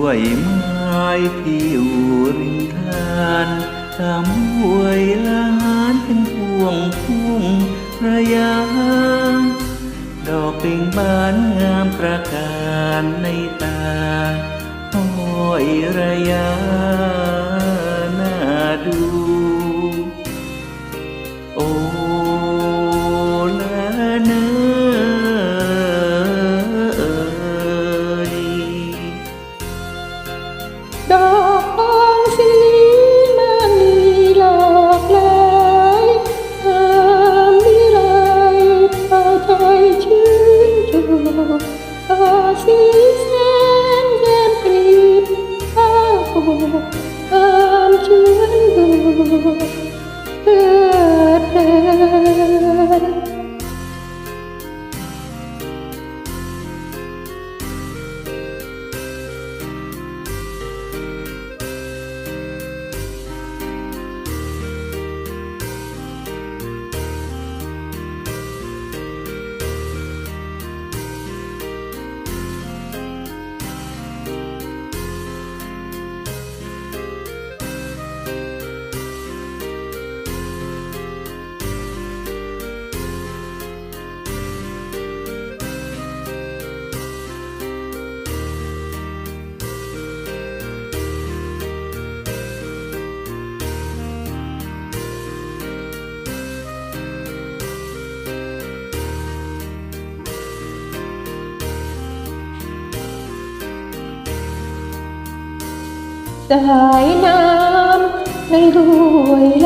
วยไม้ที่อยู่ริมทานทำหวยล้านเป็นพวงพุ่งระยะดอกเบ่งบานงามประการในตาห้อยระยะ เพ สายน้ำในห้วย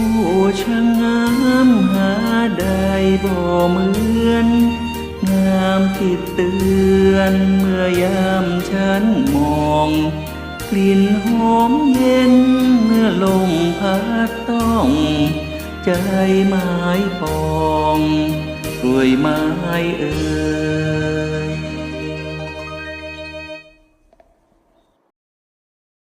โอ้ช่างงามหาได้บ่เหมือน งามที่เตือนเมื่อยามฉันมอง กลิ่นหอมเย็นเมื่อลมพัดต้อง ใจไม้ปองกล้วยไม้เอ่